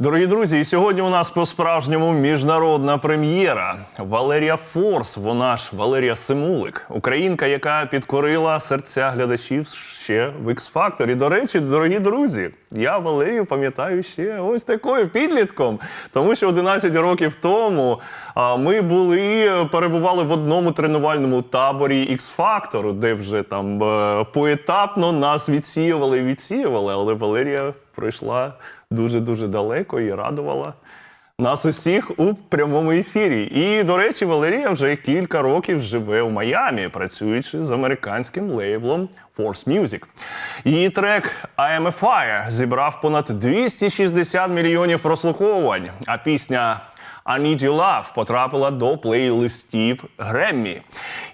Дорогі друзі, і сьогодні у нас по-справжньому міжнародна прем'єра. Валерія Форс, вона ж Валерія Симулик, українка, яка підкорила серця глядачів ще в X-Factor. І, до речі, дорогі друзі, я Валерію пам'ятаю ще ось такою підлітком, тому що 11 років тому ми були перебували в одному тренувальному таборі X-Factor, де вже там е, поетапно нас відсіювали і відсіювали, але Валерія пройшла дуже-дуже далеко і радувала нас усіх у прямому ефірі. І, до речі, Валерія вже кілька років живе у Майамі, працюючи з американським лейблом Force Music. Її трек I am a Fire зібрав понад 260 мільйонів прослуховувань, а пісня I Need Your Love потрапила до плейлистів Греммі.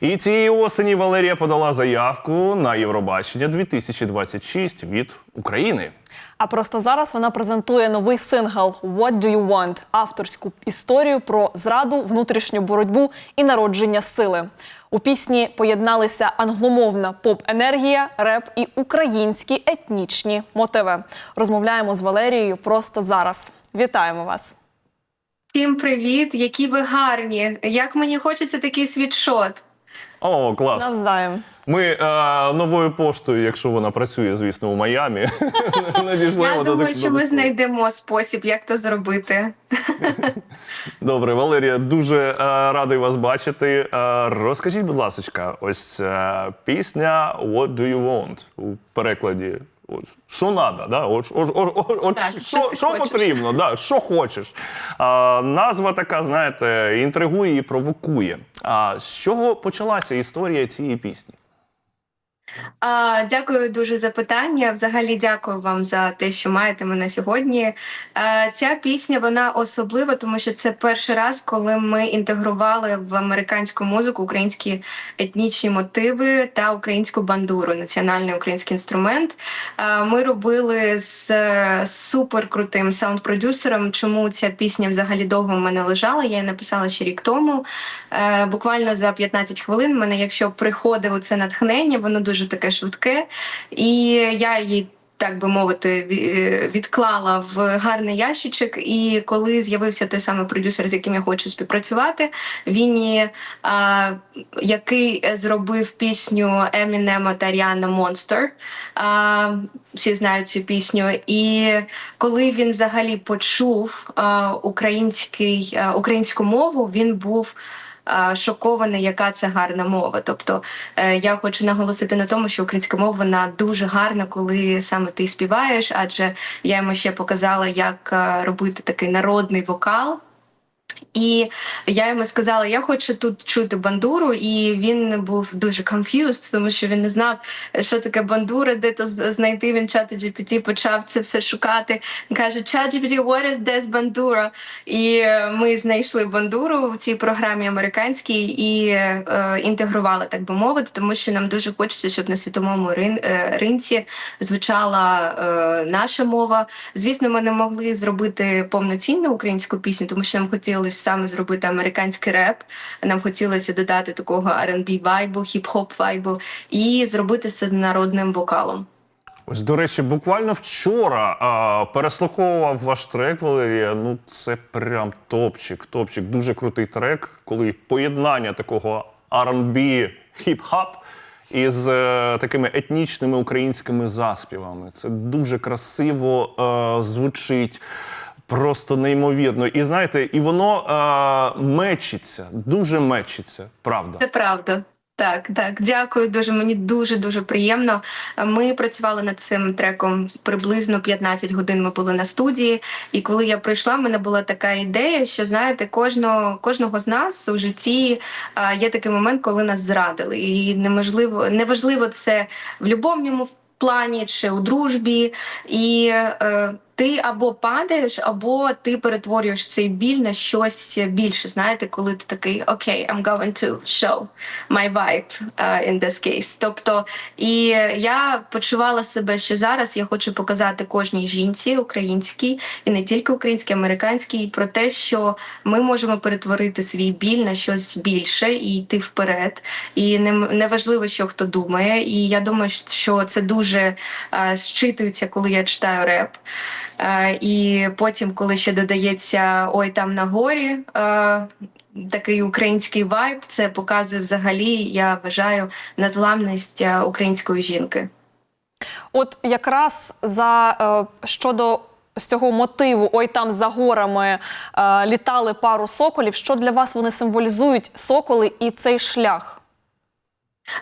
І цієї осені Валерія подала заявку на Євробачення 2026 від України. А просто зараз вона презентує новий сингл «What do you want?» авторську історію про зраду, внутрішню боротьбу і народження сили. У пісні поєдналися англомовна поп-енергія, реп і українські етнічні мотиви. Розмовляємо з Валерією просто зараз. Вітаємо вас! Всім привіт, які ви гарні! Як мені хочеться такий світшот. О, клас! Навзаєм. Ми е, новою поштою, якщо вона працює, звісно, у Майамі, Я думаю, що ми знайдемо спосіб, як то зробити. Добре, Валерія, дуже е, радий вас бачити. Е, розкажіть, будь ласка, ось е, пісня What do you want у перекладі. От, що надо, да? От, от, от, от, от, Так, що, що що потрібно, да? що хочеш. А, назва така, знаєте, інтригує і провокує. А з чого почалася історія цієї пісні? А, дякую дуже за питання. Взагалі, дякую вам за те, що маєте мене сьогодні. А, ця пісня вона особлива, тому що це перший раз, коли ми інтегрували в американську музику українські етнічні мотиви та українську бандуру, національний український інструмент. А, ми робили з е, суперкрутим саунд-продюсером. Чому ця пісня взагалі довго в мене лежала? Я її написала ще рік тому. Е, буквально за 15 хвилин. Мене, якщо приходило це натхнення, воно дуже таке швидке, і я її. Так би мовити, відклала в гарний ящичок. І коли з'явився той самий продюсер, з яким я хочу співпрацювати, він, а, який зробив пісню Емінема та Ріана Монстер. Всі знають цю пісню. І коли він взагалі почув а, український, а, українську мову, він був шокований, яка це гарна мова. Тобто е, я хочу наголосити на тому, що українська мова вона дуже гарна, коли саме ти співаєш, адже я йому ще показала, як е, робити такий народний вокал. І я йому сказала, я хочу тут чути бандуру, і він був дуже confused, тому що він не знав, що таке бандура, де то знайти. Він чат GPT почав це все шукати. Він каже: чат GPT, what is this бандура? І ми знайшли бандуру в цій програмі американській і е, інтегрували, так би мовити, тому що нам дуже хочеться, щоб на світовому рин, е, ринці звучала е, наша мова. Звісно, ми не могли зробити повноцінну українську пісню, тому що нам хотілося саме зробити американський реп. Нам хотілося додати такого R&B вайбу, хіп-хоп вайбу і зробити це з народним вокалом. Ось, до речі, буквально вчора а, переслуховував ваш трек, Валерія. Ну, це прям топчик, топчик. Дуже крутий трек, коли поєднання такого R&B, хіп-хап із е, такими етнічними українськими заспівами. Це дуже красиво е, звучить. Просто неймовірно. І знаєте, і воно е, мечиться, дуже мечиться, правда. Це правда. Так, так, дякую дуже. Мені дуже дуже приємно. Ми працювали над цим треком приблизно 15 годин. Ми були на студії. І коли я прийшла, в мене була така ідея, що знаєте, кожного кожного з нас у житті а, є такий момент, коли нас зрадили. І неможливо, неважливо це в любовному плані чи у дружбі. І е, ти або падаєш, або ти перетворюєш цей біль на щось більше. Знаєте, коли ти такий окей, I'm going to show my vibe uh, in this case. Тобто, і я почувала себе, що зараз я хочу показати кожній жінці українській, і не тільки українській, американській, про те, що ми можемо перетворити свій біль на щось більше і йти вперед. І не, не важливо, що хто думає. І я думаю, що це дуже uh, щитується, коли я читаю реп. Е, І потім, коли ще додається Ой там на горі. е, Такий український вайб, це показує взагалі, я вважаю, незламність е, української жінки. От якраз за щодо з цього мотиву, ой там за горами літали пару соколів. Що для вас вони символізують соколи і цей шлях?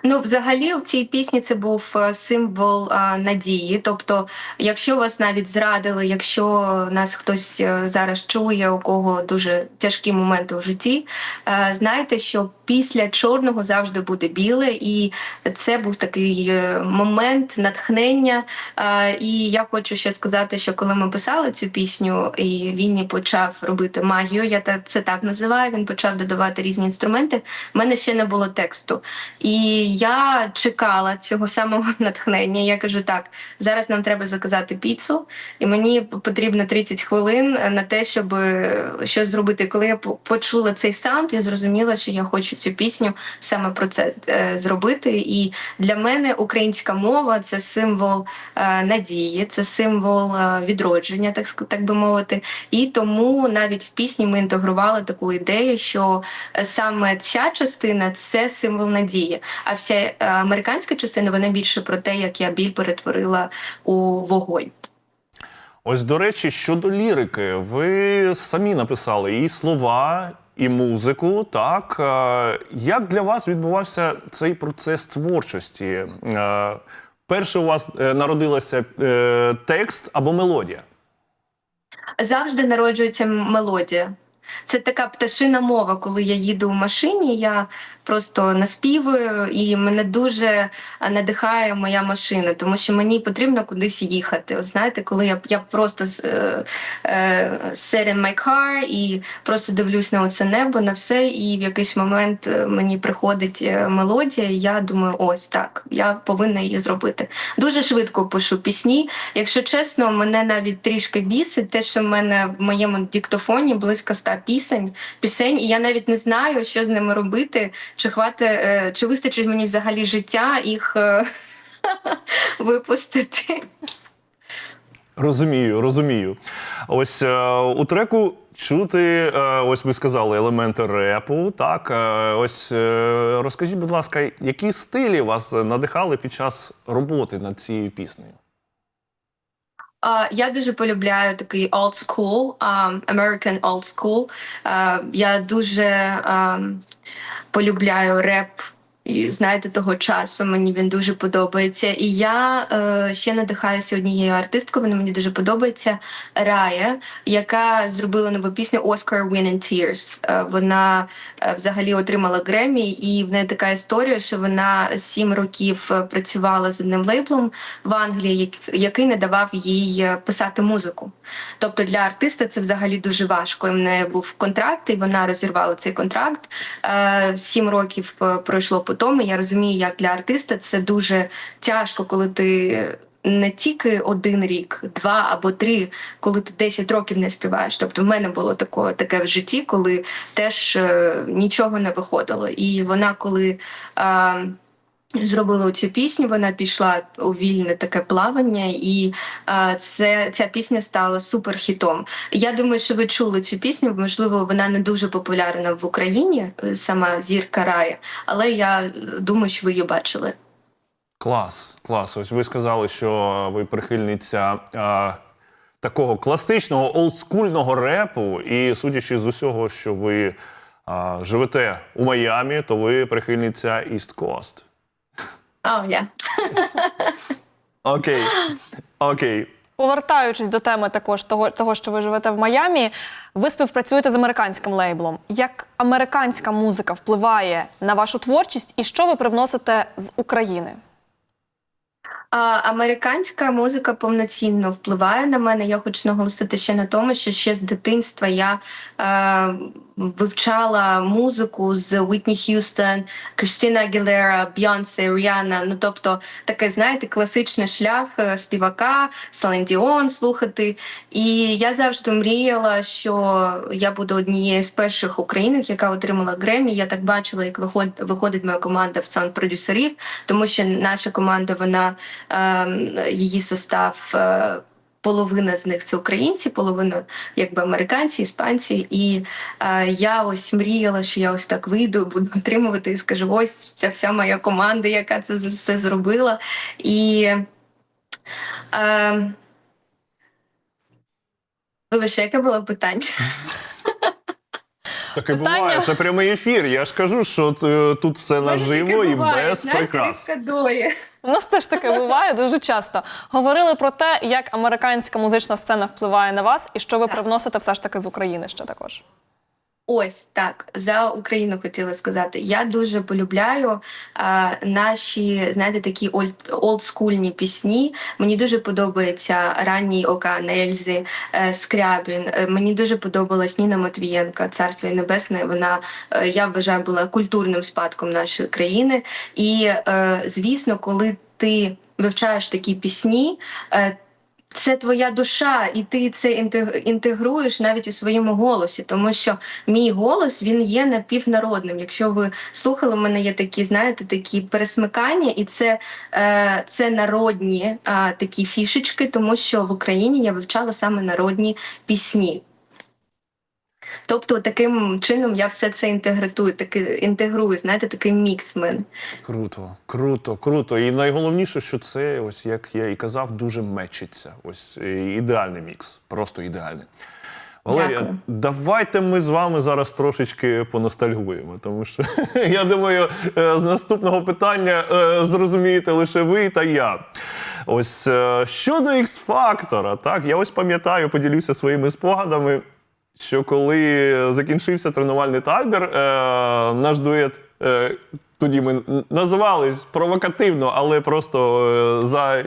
Ну, взагалі, в цій пісні це був е, символ е, надії. Тобто, якщо вас навіть зрадили, якщо нас хтось е, зараз чує, у кого дуже тяжкі моменти у житті, е, знайте, що після чорного завжди буде біле, і це був такий момент натхнення. Е, І я хочу ще сказати, що коли ми писали цю пісню, і він почав робити магію, я це так називаю. Він почав додавати різні інструменти. в мене ще не було тексту. І я чекала цього самого натхнення. Я кажу: так, зараз нам треба заказати піцу, і мені потрібно 30 хвилин на те, щоб е, щось зробити. Коли я почула цей саунд, я зрозуміла, що я хочу цю пісню саме про це е, зробити. І для мене українська мова це символ е, надії, це символ відродження, так так би мовити. І тому навіть в пісні ми інтегрували таку ідею, що саме ця частина це символ надії. А вся е, американська частина вона більше про те, як я біль перетворила у вогонь. Ось до речі, щодо лірики, ви самі написали і слова, і музику. Так Е, як для вас відбувався цей процес творчості? Е, Перше у вас народилася текст або мелодія? завжди народжується мелодія. Це така пташина мова, коли я їду в машині, я просто наспівую, і мене дуже надихає моя машина, тому що мені потрібно кудись їхати. От знаєте, коли я, я просто е, е, sit in my car і просто дивлюсь на оце небо, на все, і в якийсь момент е, мені приходить е, мелодія, і я думаю, ось так, я повинна її зробити. Дуже швидко пишу пісні. Якщо чесно, мене навіть трішки бісить те, що в мене в моєму диктофоні близько пісень, пісень, і я навіть не знаю, що з ними робити, чи хвати, е, чи вистачить мені взагалі життя їх е, випустити. Розумію, розумію. Ось е, у треку чути, ось ви сказали, елементи репу. Так, ось розкажіть, будь ласка, які стилі вас надихали під час роботи над цією піснею? А, Я дуже полюбляю такий old school, um, American old school. Uh, Я дуже um, полюбляю реп. Знаєте, того часу мені він дуже подобається. І я е, ще надихаюся однією артисткою. Вона мені дуже подобається Рая, яка зробила нову пісню Oscar Win and Tears. Е, вона е, взагалі отримала Гремі, і в неї така історія, що вона сім років е, працювала з одним лейблом в Англії, який не давав їй е, писати музику. Тобто для артиста це взагалі дуже важко. В неї був контракт, і вона розірвала цей контракт. Е, Сім років пройшло по тому. Я розумію, як для артиста це дуже тяжко, коли ти. Не тільки один рік, два або три, коли ти 10 років не співаєш. Тобто в мене було таке, таке в житті, коли теж е, нічого не виходило. І вона, коли е, зробила цю пісню, вона пішла у вільне таке плавання, і е, це ця пісня стала суперхітом. Я думаю, що ви чули цю пісню. Можливо, вона не дуже популярна в Україні, е, сама зірка Рая, але я е, думаю, що ви її бачили. Клас, клас. Ось ви сказали, що ви прихильниця а, такого класичного олдскульного репу, і судячи з усього, що ви а, живете у Майамі, то ви прихильниця East Coast. О, я. Окей. Окей. Повертаючись до теми також того, того, що ви живете в Майамі, ви співпрацюєте з американським лейблом. Як американська музика впливає на вашу творчість, і що ви привносите з України? А, американська музика повноцінно впливає на мене. Я хочу наголосити ще на тому, що ще з дитинства я е, вивчала музику з Уітні Х'юстон, Кристина Агілера, Бйонсе, Ріана. Ну тобто таке, знаєте, класичний шлях е, співака, Селен Діон слухати. І я завжди мріяла, що я буду однією з перших українок, яка отримала Гремі. Я так бачила, як виходить, моя команда в саунд-продюсерів, тому що наша команда, вона ем, її состав. е, половина з них це українці, половина якби американці, іспанці. І е, я ось мріяла, що я ось так вийду, буду отримувати і скажу: ось ця вся моя команда, яка це все зробила. І е, вибачте, яке було питання? Таке Питання? буває, це прямий ефір. Я ж кажу, що е, тут все наживо і без прикрас. У нас теж таке буває дуже часто. Говорили про те, як американська музична сцена впливає на вас, і що ви привносите все ж таки з України ще також. Ось так за Україну хотіла сказати. Я дуже полюбляю а, наші, знаєте, такі олд, олдскульні пісні. Мені дуже подобається ранній Океан Ельзи, е, Скрябін. Е, Мені дуже подобалась Ніна Матвієнка, Царство і Небесне. Вона е, я вважаю була культурним спадком нашої країни. І е, звісно, коли ти вивчаєш такі пісні. е, це твоя душа, і ти це інтег- інтегруєш навіть у своєму голосі, тому що мій голос він є напівнародним. Якщо ви слухали, у мене є такі, знаєте, такі пересмикання, і це, е, це народні е, такі фішечки, тому що в Україні я вивчала саме народні пісні. Тобто, таким чином я все це інтегрую, таки інтегрую, знаєте, такий мікс в мене. Круто, круто, круто. І найголовніше, що це, ось як я і казав, дуже мечиться. Ось е, ідеальний мікс, просто ідеальний. Валерія, Дякую. давайте ми з вами зараз трошечки поностальгуємо, тому що я думаю, е, з наступного питання е, зрозумієте лише ви та я. Ось щодо X-фактора, так я ось пам'ятаю, поділюся своїми спогадами. Що коли закінчився тренувальний табір, е, наш дует, е, тоді ми називались провокативно, але просто е, за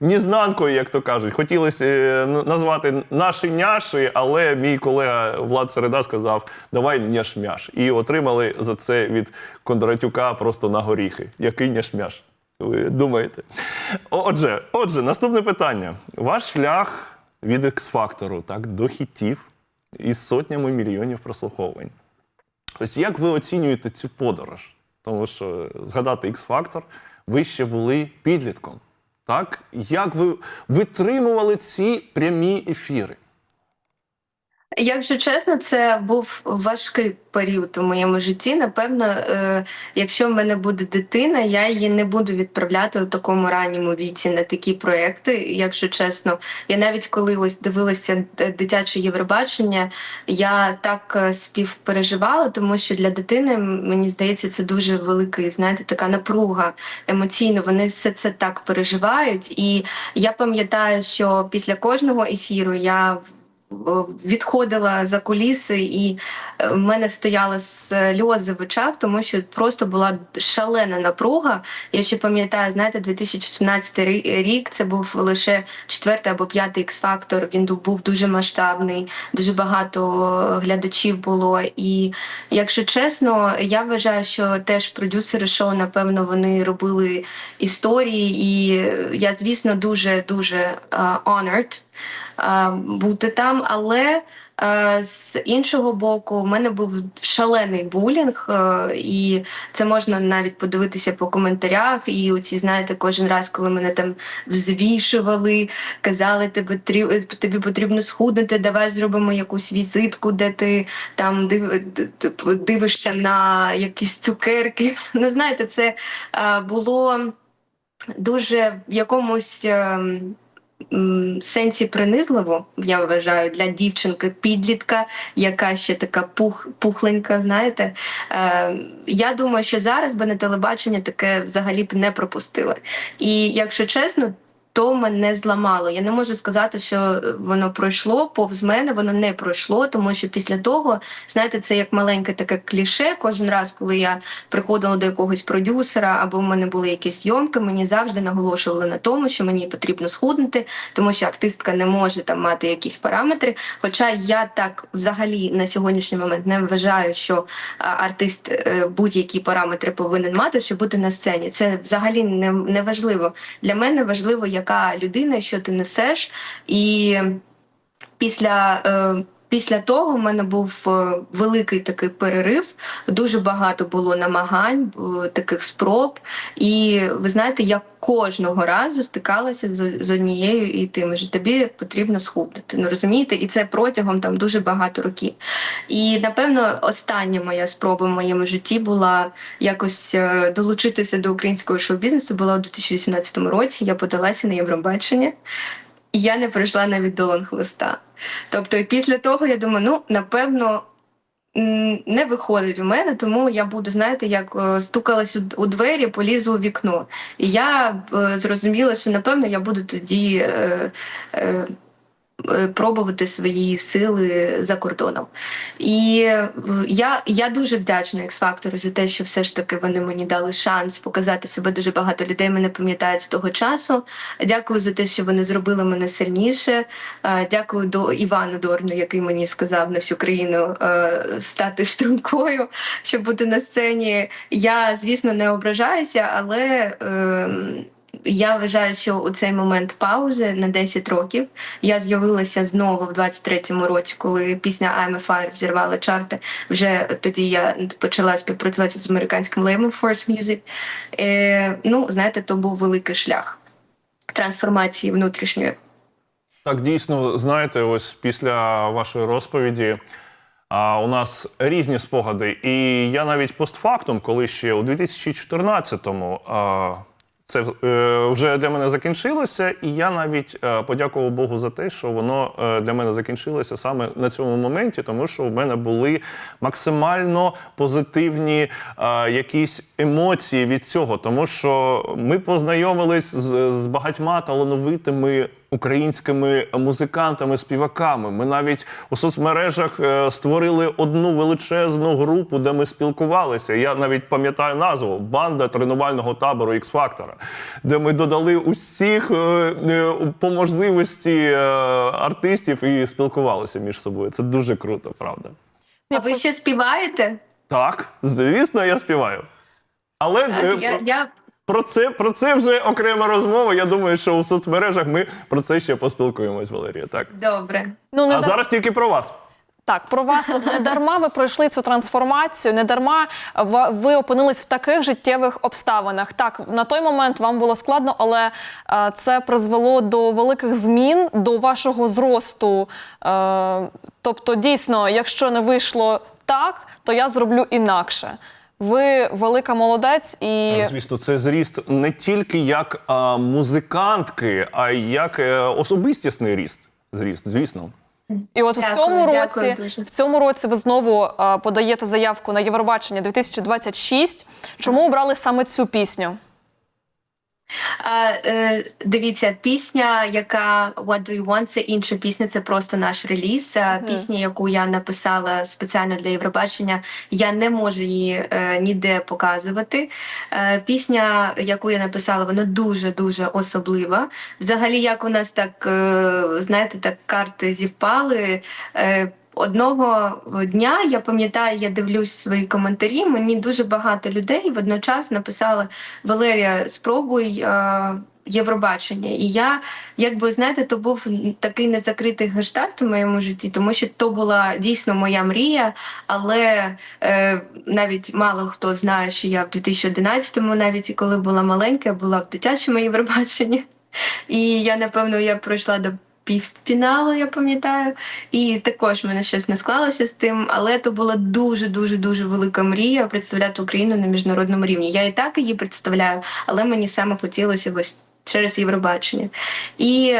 нізнанкою, як то кажуть. Хотілося е, назвати наші няші, але мій колега Влад Середа сказав: давай няшмяш. І отримали за це від Кондратюка просто на горіхи. Який няшмяш? Ви думаєте? Отже, отже, наступне питання. Ваш шлях від X-фактору так, до хітів із сотнями мільйонів прослуховувань. Ось як ви оцінюєте цю подорож? Тому що згадати X-фактор, ви ще були підлітком. Так? Як ви витримували ці прямі ефіри? Якщо чесно, це був важкий період у моєму житті. Напевно, е, якщо в мене буде дитина, я її не буду відправляти у такому ранньому віці на такі проекти. Якщо чесно, я навіть коли ось дивилася дитяче Євробачення, я так е, співпереживала, тому що для дитини мені здається, це дуже великий, знаєте, така напруга емоційно. Вони все це так переживають. І я пам'ятаю, що після кожного ефіру я відходила за куліси, і е, в мене стояли сльози в очах, тому що просто була шалена напруга. Я ще пам'ятаю, знаєте, 2014 рі- рік це був лише четвертий або п'ятий X-фактор. Він був дуже масштабний, дуже багато глядачів було. І якщо чесно, я вважаю, що теж продюсери шоу, напевно, вони робили історії, і я, звісно, дуже дуже honored е, бути там, але е, з іншого боку, в мене був шалений булінг, е, і це можна навіть подивитися по коментарях. І оці, знаєте, кожен раз, коли мене там взвішували, казали, тобі потрібно схуднути, давай зробимо якусь візитку, де ти там д- дивишся на якісь цукерки. Ну, знаєте, це е, було дуже в якомусь. Сенсі принизливо, я вважаю, для дівчинки підлітка, яка ще така пух, пухленька, знаєте. Е, я думаю, що зараз би на телебачення таке взагалі б не пропустили. І якщо чесно, то мене зламало. Я не можу сказати, що воно пройшло повз мене, воно не пройшло, тому що після того, знаєте, це як маленьке таке кліше. Кожен раз, коли я приходила до якогось продюсера або в мене були якісь зйомки, мені завжди наголошували на тому, що мені потрібно схуднути, тому що артистка не може там мати якісь параметри. Хоча я так взагалі на сьогоднішній момент не вважаю, що артист е, будь-які параметри повинен мати, щоб бути на сцені. Це взагалі не, не важливо. Для мене важливо, яка людина, що ти несеш, і після. Е, після того в мене був е, великий такий перерив. Дуже багато було намагань, е, таких спроб. І ви знаєте, я кожного разу стикалася з, з однією і тим же. Тобі потрібно схуднути. Ну розумієте? І це протягом там дуже багато років. І напевно, остання моя спроба в моєму житті була якось е, долучитися до українського шоу-бізнесу. Була у 2018 році. Я подалася на Євробачення. Я не пройшла навіть до лонг-листа. Тобто, після того я думаю, ну напевно. Не виходить у мене, тому я буду, знаєте, як е, стукалась у, двері, полізу у вікно. І я е, зрозуміла, що напевно я буду тоді е, пробувати свої сили за кордоном. І е, я, я дуже вдячна X-Factor за те, що все ж таки вони мені дали шанс показати себе. Дуже багато людей мене пам'ятають з того часу. Дякую за те, що вони зробили мене сильніше. Е, Дякую до Івану Дорну, який мені сказав на всю країну е, стати стрункою, щоб бути на сцені. Я, звісно, не ображаюся, але. Я вважаю, що у цей момент паузи на 10 років я з'явилася знову в 23-му році, коли пісня I'm a Fire взірвала чарти. Вже тоді я почала співпрацювати з американським лейблом Force Music. Е, ну, знаєте, то був великий шлях трансформації внутрішньої. Так, дійсно, знаєте, ось після вашої розповіді а, у нас різні спогади. І я навіть постфактум, коли ще у 2014-му а, це е, вже для мене закінчилося, і я навіть е, подякував Богу за те, що воно е, для мене закінчилося саме на цьому моменті, тому що у мене були максимально позитивні якісь емоції від цього, тому що ми познайомились з, з багатьма талановитими українськими музикантами, співаками. Ми навіть у соцмережах е, створили одну величезну групу, де ми спілкувалися. Я навіть пам'ятаю назву банда тренувального табору X-Factor, де ми додали усіх е, е, по можливості артистів і спілкувалися між собою. Це дуже круто, правда. А ви ще співаєте? Так, звісно, я співаю. Але Так, я, я про це, про це вже окрема розмова. Я думаю, що у соцмережах ми про це ще поспілкуємось, Валерія. Так. добре. Ну не А дар- зараз тільки про вас. так про вас не дарма ви пройшли цю трансформацію, не дарма ва- ви опинились в таких життєвих обставинах. Так, на той момент вам було складно, але е, це призвело до великих змін, до вашого зросту. Е, тобто, дійсно, якщо не вийшло так, то я зроблю інакше. Ви велика молодець і Звісно, це зріст не тільки як а, музикантки, а й як е, особистісний ріст. Зріст, звісно. І от в цьому році, дуже. в цьому році ви знову а, подаєте заявку на Євробачення 2026. Чому обрали саме цю пісню? Е, дивіться, пісня, яка What Do You Want, це інша пісня, це просто наш реліз. Пісня, яку я написала спеціально для Євробачення, я не можу її е, ніде показувати. Е, пісня, яку я написала, вона дуже дуже особлива. Взагалі, як у нас так, знаєте, так карти зівпали. Одного дня я пам'ятаю, я дивлюсь свої коментарі. Мені дуже багато людей водночас написали Валерія, спробуй е, Євробачення. І я, якби знаєте, то був такий незакритий гештальт у моєму житті, тому що то була дійсно моя мрія. Але е, навіть мало хто знає, що я в 2011-му, навіть коли була маленька, була в дитячому Євробаченні. І я, напевно, я пройшла до півфіналу, я пам'ятаю. І також в мене щось не склалося з тим, але то була дуже дуже дуже велика мрія представляти Україну на міжнародному рівні. Я і так її представляю, але мені саме хотілося ось через Євробачення. І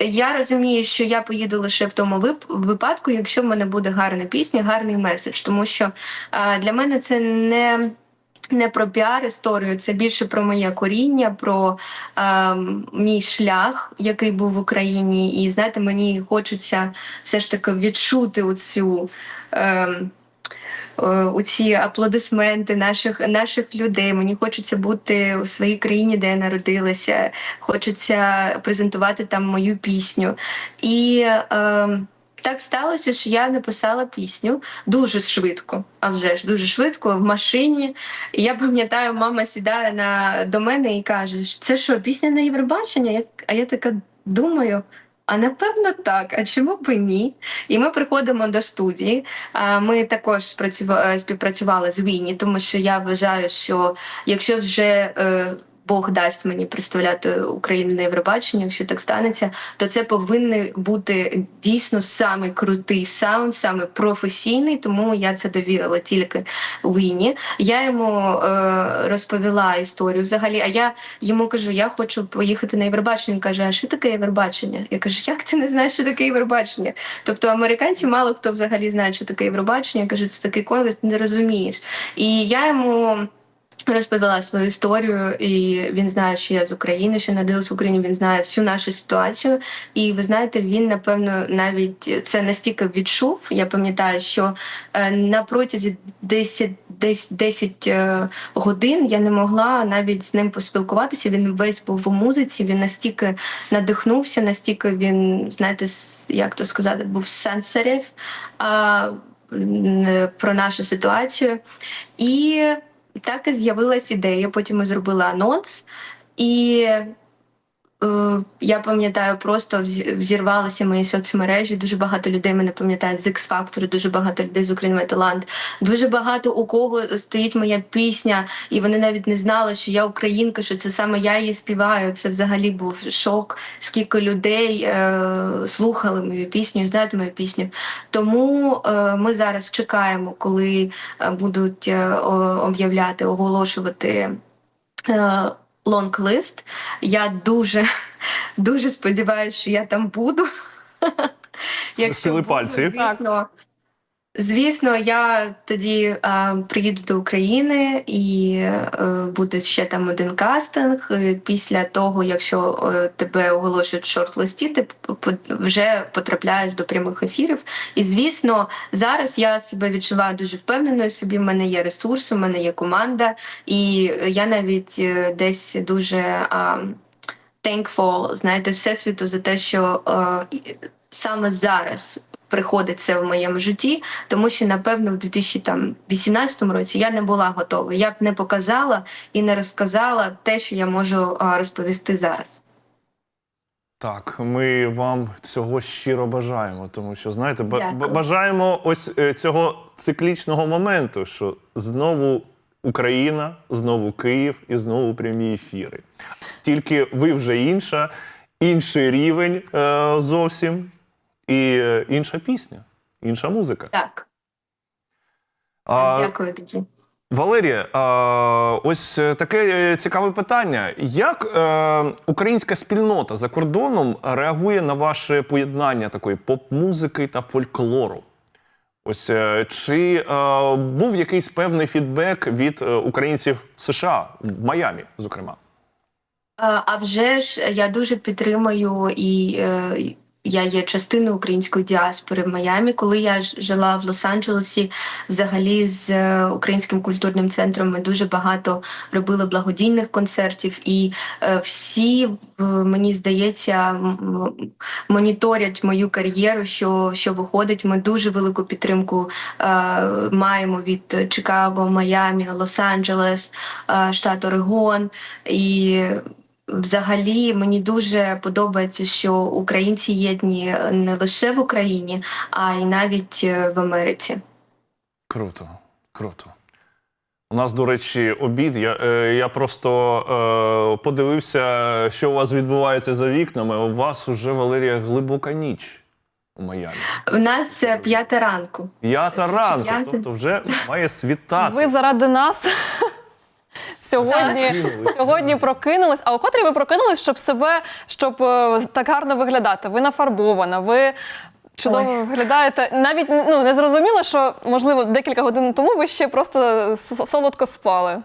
я розумію, що я поїду лише в тому вип- випадку, якщо в мене буде гарна пісня, гарний меседж. Тому що для мене це не. Не про піар історію, це більше про моє коріння, про ем, мій шлях, який був в Україні. І знаєте, мені хочеться все ж таки відчути оцю. Ем, е, у ці аплодисменти наших наших людей. Мені хочеться бути у своїй країні, де я народилася. Хочеться презентувати там мою пісню. І е, так сталося, що я написала пісню дуже швидко, а вже ж дуже швидко в машині. І я пам'ятаю, мама сідає на, до мене і каже: це що, пісня на Євробачення? А я така думаю. А напевно так. А чому б ні? І ми приходимо до студії. Ми також е, співпрацювали з Вінні, тому що я вважаю, що якщо вже е, Бог дасть мені представляти Україну на Євробаченні, якщо так станеться, то це повинен бути дійсно самий крутий саунд, саме професійний. Тому я це довірила тільки Вінні. Я йому е, розповіла історію взагалі. А я йому кажу: я хочу поїхати на Євробачення. Він каже: А що таке Євробачення? Я кажу, як ти не знаєш, що таке Євробачення? Тобто американці мало хто взагалі знає, що таке Євробачення. Я кажу, це такий конкурс, ти не розумієш. І я йому. Розповіла свою історію, і він знає, що я з України, що народилась в Україні. Він знає всю нашу ситуацію. І ви знаєте, він напевно навіть це настільки відчув. Я пам'ятаю, що е, на протязі 10, десь 10 е, годин я не могла навіть з ним поспілкуватися. Він весь був у музиці. Він настільки надихнувся, настільки він, знаєте, як то сказати, був сенсорів а, про нашу ситуацію. І так і з'явилась ідея. Потім ми зробили анонс, і я пам'ятаю, просто взірвалися мої соцмережі. Дуже багато людей мене пам'ятають з X Factor, дуже багато людей з України талант. Дуже багато у кого стоїть моя пісня, і вони навіть не знали, що я українка, що це саме я її співаю. Це взагалі був шок. Скільки людей е, слухали мою пісню, знають мою пісню. Тому е, ми зараз чекаємо, коли е, будуть е, об'являти, оголошувати. Е, лонг-лист. Я дуже, дуже сподіваюся, що я там буду. Буду, пальці. Звісно, звісно, я тоді е, приїду до України і е, буде ще там один кастинг. Після того, якщо е, тебе оголошують в шорт-листі, ти вже потрапляєш до прямих ефірів. І звісно, зараз я себе відчуваю дуже впевненою собі. В мене є ресурси, в мене є команда, і я навіть десь дуже. А, thankful, знаєте, всесвіту за те, що е, саме зараз приходить це в моєму житті, тому що напевно в 2018 році я не була готова. Я б не показала і не розказала те, що я можу розповісти зараз. Так, ми вам цього щиро бажаємо, тому що знаєте, Дякую. бажаємо ось е, цього циклічного моменту, що знову Україна, знову Київ і знову прямі ефіри. Тільки ви вже інша, інший рівень е, зовсім, і е, інша пісня, інша музика. Так, А, дякую тоді. Валерія, а, ось е, таке е, цікаве питання. Як українська спільнота за кордоном реагує на ваше поєднання такої поп-музики та фольклору? Ось чи був якийсь певний фідбек від українців США в Майамі, зокрема? А а вже ж я дуже підтримую і. Я є частиною української діаспори в Майамі. Коли я жила в Лос-Анджелесі, взагалі з е, українським культурним центром ми дуже багато робили благодійних концертів, і е, всі, е, мені здається, моніторять мою кар'єру, що, що виходить. Ми дуже велику підтримку маємо від Чикаго, Майамі, Лос-Анджелес, штат Орегон. І Взагалі мені дуже подобається, що українці єдні не лише в Україні, а й навіть е, в Америці. Круто, круто. У нас, до речі, обід. Я, е, я просто е, подивився, що у вас відбувається за вікнами. У вас уже, Валерія, глибока ніч у Майамі. У нас е, п'ята ранку. П'ята ранку, тобто вже має світати. Ви заради нас сьогодні, Прокинулись. сьогодні прокинулись. А у котрій ви прокинулись, щоб себе щоб е, так гарно виглядати? Ви нафарбована, ви. Чудово Ой. виглядаєте. Навіть ну не зрозуміло, що можливо декілька годин тому ви ще просто с- солодко спали.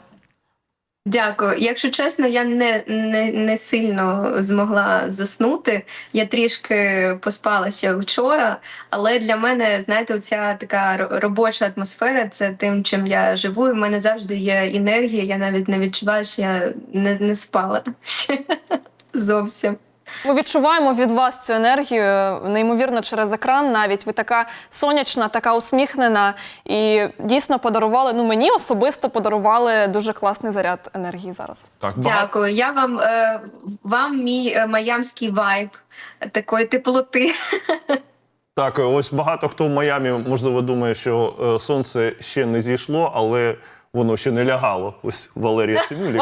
Дякую. Якщо чесно, я не, не, не сильно змогла заснути. Я трішки поспала ще вчора, але для мене, знаєте, ця така робоча атмосфера це тим, чим я живу. В мене завжди є енергія. Я навіть не відчуваю, що я не, не спала зовсім. Ми відчуваємо від вас цю енергію, неймовірно, через екран. Навіть ви така сонячна, така усміхнена, і дійсно подарували. Ну мені особисто подарували дуже класний заряд енергії зараз. Так, багато. Дякую. Я вам, е, вам мій е, майамський вайб такої теплоти. Так, ось багато хто в Майамі, можливо, думає, що е, сонце ще не зійшло, але воно ще не лягало. Ось Валерія Семюлік.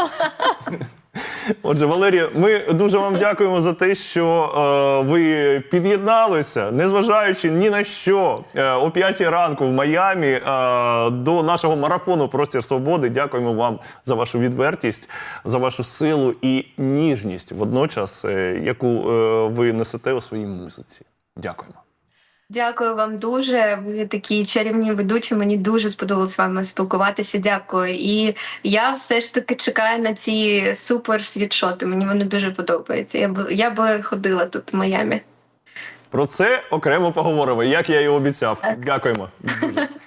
Отже, Валерія, ми дуже вам дякуємо за те, що е, ви під'єдналися, незважаючи ні на що, е, о 5 ранку в Майамі е, до нашого марафону Простір Свободи. Дякуємо вам за вашу відвертість, за вашу силу і ніжність водночас, е, яку е, ви несете у своїй музиці. Дякуємо. Дякую вам дуже. Ви такі чарівні ведучі. Мені дуже сподобалось з вами спілкуватися. Дякую. І я все ж таки чекаю на ці супер світшоти. Мені вони дуже подобаються. Я б я би ходила тут в Майамі. Про це окремо поговоримо, як я і обіцяв. Дякуємо. Дуже.